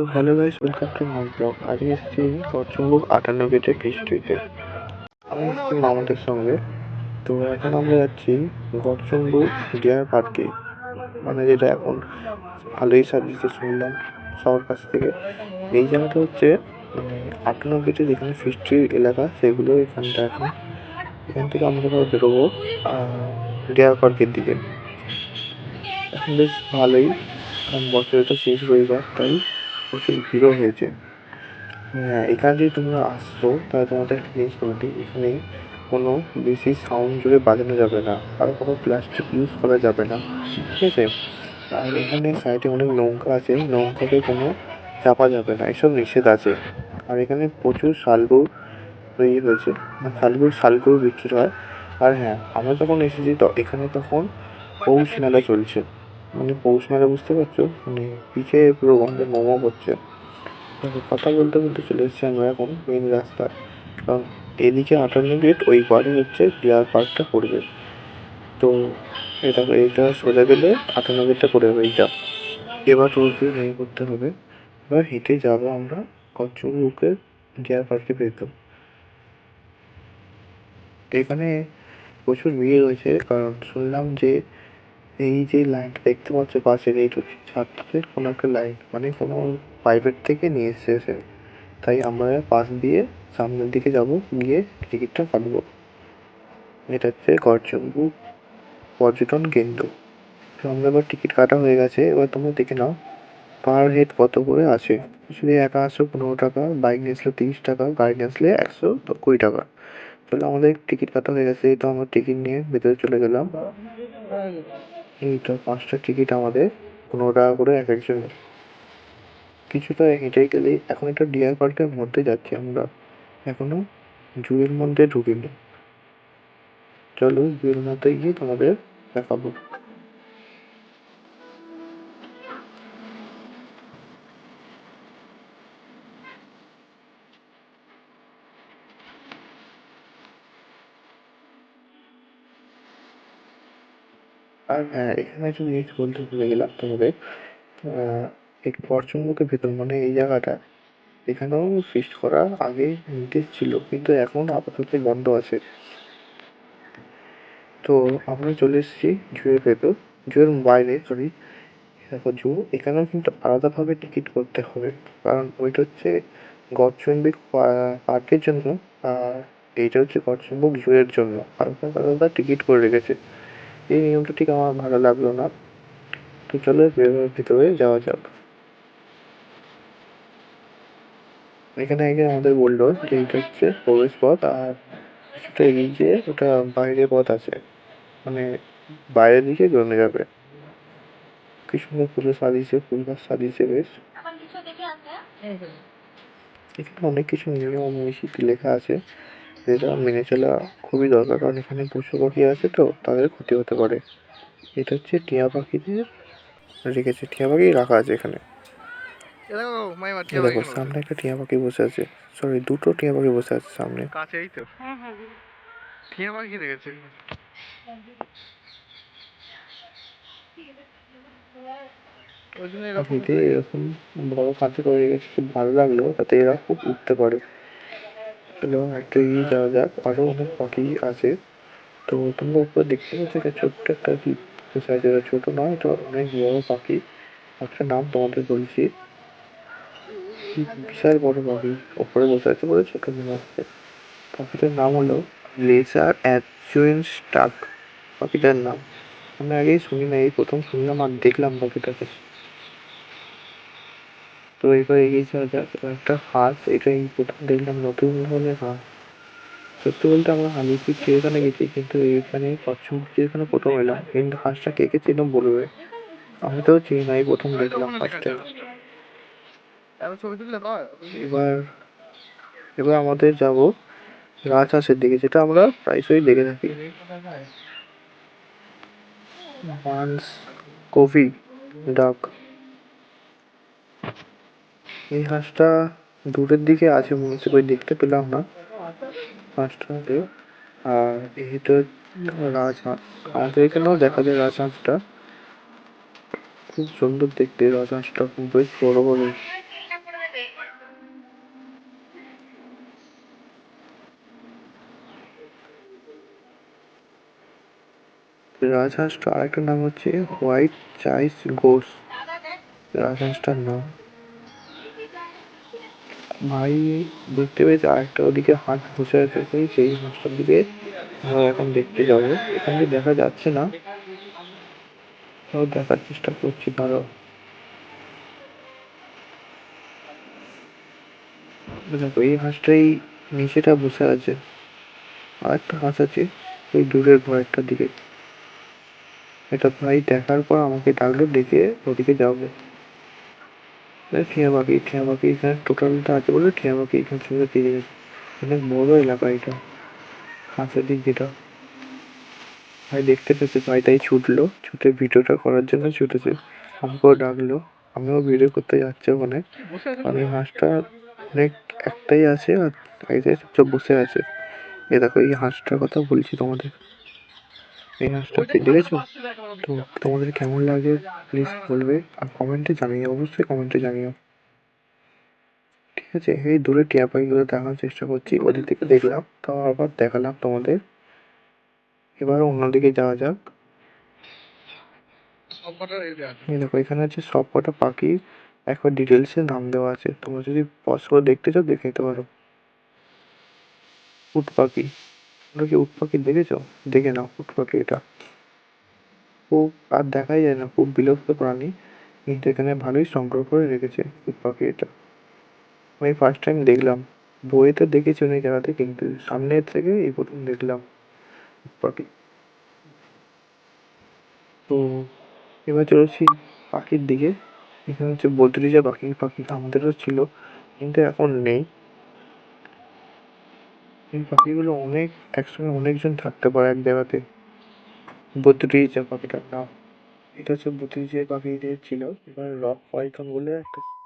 তো hello guys, welcome to my blog. আজকে এসেছি পশ্চিমবঙ্গ গেটে ফিস্ট্রিতে আমি এসেছি মামাদের সঙ্গে। তো এখন আমরা যাচ্ছি গড়চন্ডু ডিয়ার পার্কে। মানে যেটা এখন ভালোই সাজিয়েছে শুনলাম সবার কাছ থেকে। এই জায়গাটা হচ্ছে আটান্ন যেখানে ফিস্ট্রির এলাকা, সেগুলো এখানটা এখন। এখান থেকে আমরা বেরোবো ডিয়ার পার্কের দিকে। এখন বেশ ভালোই, কারণ বছরে তো শেষ রবিবার, তাই প্রচুর ভিড়ও হয়েছে। হ্যাঁ এখানে যদি তোমরা আসছো তাহলে তোমাদের একটা জিনিস বলে দিই, এখানে কোনো বেশি সাউন্ড জোরে বাজানো যাবে না, আর কোনো প্লাস্টিক ইউজ করা যাবে না, ঠিক আছে? আর এখানে সাইডে অনেক নৌকা আছে, নৌকাতে কোনো চাপা যাবে না, এসব নিষেধ আছে। আর এখানে প্রচুর শালগম তৈরি হয়েছে মানে শালগম শালগম বিক্রি হয়। আর হ্যাঁ আমরা যখন এসেছি, তো এখানে তখন পৌষ মেলা চলছে। মানে পৌষ মেলা বুঝতে পারছ? মানে পিঠে পুরো গন্ধে মোমো দেখো কথা বলতে বলতে চলে এসেছি আমরা এখন মেন রাস্তায়। কারণ এদিকে আটান্ন গেট ওই পারে হচ্ছে ডিয়ার পার্কটা পড়বে। তো এটা এইটা সোজা গেলে আটান্ন গেটটা পড়ে যাবে এইটা। এবার টোটো নেই করতে হবে, এবার হেঁটে যাব আমরা কচ্ছপকে ডিয়ার পার্কে পেতাম এখানে প্রচুর ভিড় হয়েছে, কারণ শুনলাম যে এই যে লাইনটা দেখতে পাচ্ছ, পাশের এই ছাদটাতে কোনো একটা লাইন মানে কোনো প্রাইভেট থেকে নিয়ে এসছে। তাই আমরা পাশ দিয়ে সামনের দিকে যাব, গিয়ে টিকিটটা কাটবো। এটা হচ্ছে গড়চন্ডু পর্যটন কেন্দ্র। তো আমরা এবার টিকিট কাটা হয়ে গেছে, এবার তোমরা দেখে নাও পার হেড কত করে আছে। যদি একা আসো পনেরো টাকা বাইক নিয়ে আসলে তিরিশ টাকা, গাড়ি নিয়ে আসলে একশো কুড়ি টাকা। তাহলে আমাদের টিকিট কাটা হয়ে গেছে এই তো আমরা টিকিট নিয়ে ভেতরে চলে গেলাম। এইটা পাঁচটা টিকিট আমাদের, পনেরো টাকা করে এক একজনের। কিছুটা হেঁটে গেলেই এখন একটা ডিয়ার পার্কের মধ্যে যাচ্ছি আমরা। এখনও জুয়ের মধ্যে ঢুকিনি। চলো জুয়ের মধ্যে গিয়ে তোমাদের দেখাবো। আর হ্যাঁ এখানে একটা জিনিস বলতে ভুলে গেলাম তোমাদের। এই পশ্চিমবঙ্গের ভেতর মানে এই জায়গাটা, এখানেও ফিস্ট করা আগে নির্দেশ ছিল, কিন্তু এখন আপাতত বন্ধ আছে। তো আমরা চলে এসেছি জুয়ের ভেতর, জুয়ের বাইরে সরি জু, এখানেও কিন্তু আলাদাভাবে টিকিট করতে হবে, কারণ ওইটা হচ্ছে গডচণ্ডী পার্কের জন্য, আর এইটা হচ্ছে গডচণ্ডী জুয়ের জন্য, আলাদা আলাদা টিকিট করে রেখেছে। এই নিয়মটা ঠিক আমার ভালো লাগল না। তো চলো ভেতরে ভিতরে যাওয়া যাক। এখানে আগে আমাদের বলল যে এটা হচ্ছে প্রবেশ পথ আর কিছুটা এগিয়ে গিয়ে ওটা বাইরে পথ আছে। মানে বাইরের দিকে জমে যাবে। কি সুন্দর ফুলে সাজিয়েছে ফুল গাছ সাজিয়েছে বেশ। এখানে অনেক কিছু নিয়ম নীতি লেখা আছে। যেটা মেনে চলা খুবই দরকার কারণ এখানে পশু পাখি আছে তো তাদের ক্ষতি হতে পারে। এটা হচ্ছে টিয়া পাখিদের রেখেছে টিয়া পাখি রাখা আছে এখানে। দেখো সামনে একটা টিয়া পাখি বসে আছে। সরি দুটো টিয়া পাখি বসে আছে সামনে। কাছে এই তো টিয়া পাখি দেখেছে ওই জন্য এরকম বড় খাঁচা করে রেখেছে খুব ভালো লাগল তাতে এরা খুব উঠতে পারে। চলো একটা এগিয়ে যাওয়া যাক। অনেক পাখি আছে। তো তোমরা উপরে দেখতে পাচ্ছ একটা ছোট্ট একটা সাইজের ছোট নয় এটা অনেক বড় পাখি একটা নাম তোমাদের বলছি। বিশাল বড় পাখি ওপরে বসে আছে বলে ছোট মনে হচ্ছে পাখিটার নাম হলো লেজার অ্যাচুয়েন্স স্টাক। পাখিটার নাম। আমি আগেই শুনি না এই প্রথম শুনলাম আর দেখলাম পাখিটাকে তো এবার এগিয়ে যাওয়া একটা হাঁস এটা এই প্রথম দেখলাম নতুন ধরনের হাঁস সত্যি বলতে আমরা হানিপুর চিড়িয়াখানা গেছি কিন্তু এখানে কচ্ছপ চিড়িয়াখানা প্রথম এলাম কিন্তু হাঁসটা কে কে চেনো বলবে? আমি তো চিনি না এই প্রথম দেখলাম তো এবার এবার আমাদের যাব রাজহাঁসের দিকে যেটা আমরা প্রায়শই দেখে থাকি। মান্স কফি ডাক। এই হাঁসটা দূরের দিকে আছে, মনে হচ্ছে কই, দেখতে পেলাম না। হাঁসটাকে আর এটা রাজহাঁস। আমাদের এখানেও দেখা যায় রাজহাঁসটা। খুব সুন্দর দেখতে রাজহাঁসটা বেশ বড় বড়। রাজহাঁসটা আরেকটা নাম হচ্ছে হোয়াইট চাইস গোস। রাজহাঁসটার নাম। ভাই দেখতে পেয়েছে আরেকটা ওদিকে হাঁস বসে আছে সেই সেই হাঁসটার দিকে আমরা এখন দেখতে যাব। এখান থেকে দেখা যাচ্ছে না। তাও দেখার চেষ্টা করছি, দাঁড়াও। দেখো, এই হাঁসটাই নিচেটা বসে আছে। আর একটা হাঁস আছে ওই দূরের ঘরেরটার দিকে। এটা ভাই দেখার পর আমাকে ডাকলো দেখে ওদিকে যাব। টিয়া পাখি এখানে টোটালটা আছে বলে পাখি এখান থেকে দিয়ে গেছে। অনেক বড় এলাকা এটা। হাঁসের দিক যেটা। ভাই, দেখতে পেয়েছে ভাই তাই ছুটলো। ছুটে ভিডিওটা করার জন্য ছুটেছে। আমাকেও ডাকলো। আমিও ভিডিও করতে যাচ্ছি ওখানে। আর এই হাঁসটা অনেক একটাই আছে আর এইটাই চুপচাপ বসে আছে। এ দেখো, এই হাঁসটার কথা বলছি তোমাদের। এই হাঁসটা কি দেখেছ? তো তোমাদের কেমন লাগে প্লিজ বলবে আর কমেন্টে জানিও অবশ্যই কমেন্টে জানিও। ঠিক আছে এই দূরে টিয়া পাখিগুলো দেখার চেষ্টা করছি ওদের থেকে দেখলাম তো আবার দেখালাম তোমাদের। এবার অন্যদিকে যাওয়া যাক। এই দেখো এখানে আছে সব কটা পাখি একবার ডিটেলসে নাম দেওয়া আছে। তোমরা যদি পজ করে দেখতে চাও দেখে নিতে পারো। উট পাখি। তোমরা কি উট পাখি দেখেছ? দেখে নাও উট পাখি এটা। খুব আর দেখাই যায় না, খুব বিলুপ্ত প্রাণী, কিন্তু এখানে ভালোই সংগ্রহ করে রেখেছে উট পাখি এটা। আমি ফার্স্ট টাইম দেখলাম। বইয়েতে দেখেছি অনেক জায়গাতে, কিন্তু সামনের থেকে এই প্রথম দেখলাম উট পাখি। তো এবার চলেছি পাখির দিকে। এখানে হচ্ছে বদ্রিজা পাখি পাখি আমাদেরও ছিল, কিন্তু এখন নেই। এই পাখিগুলো অনেক, একসঙ্গে অনেকজন থাকতে পারে এক জায়গাতে। বদ্রিজা পাখিটার নাম। এটা হচ্ছে বদ্রিজা পাখিদের ছিল, এবার রক পাইথন বলে একটা